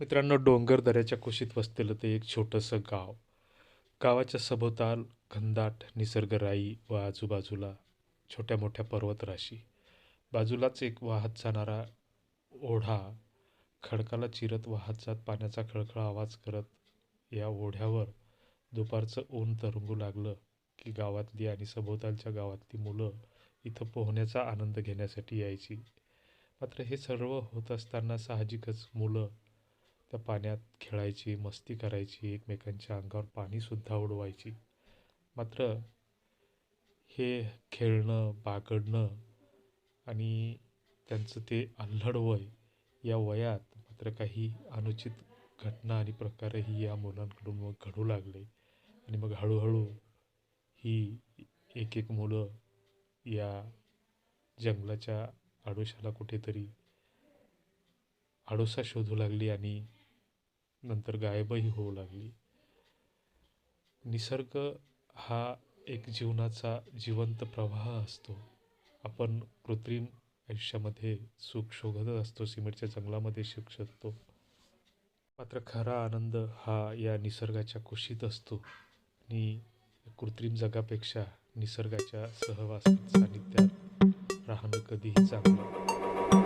मित्रांनो डोंगर दऱ्याच्या कुशीत वसलेलं ते एक छोटंसं गाव. गावाच्या सभोवताल घनदाट निसर्गराई व आजूबाजूला छोट्या मोठ्या पर्वतराशी. बाजूलाच एक वाहत जाणारा ओढा खडकाला चिरत वाहत जात पाण्याचा खळखळ आवाज करत या ओढ्यावर दुपारचं ऊन तरंगू लागलं की गावातली आणि सभोवतालच्या गावातली मुलं इथं पोहण्याचा आनंद घेण्यासाठी यायची. मात्र हे सर्व होत असताना साहजिकच मुलं त्या पाण्यात खेळायची मस्ती करायची एकमेकांच्या अंगावर पाणीसुद्धा उडवायची. मात्र हे खेळणं बागडणं आणि त्यांचं ते अल्हड वय या वयात मात्र काही अनुचित घटना आणि प्रकारही या मुलांकडून मग घडू लागले. आणि मग हळूहळू ही एक एक मुलं या जंगलाच्या आडोशाला कुठेतरी आडोसा शोधू लागली आणि नंतर गायबही होऊ लागली. निसर्ग हा एक जीवनाचा जिवंत प्रवाह असतो. आपण कृत्रिम आयुष्यामध्ये सुख शोधत असतो सिमेंटच्या जंगलामध्ये सुख शोधतो. मात्र खरा आनंद हा या निसर्गाच्या कुशीत असतो. आणि कृत्रिम जगापेक्षा निसर्गाच्या सहवासात सानिध्यात राहणं कधीही चांगलं.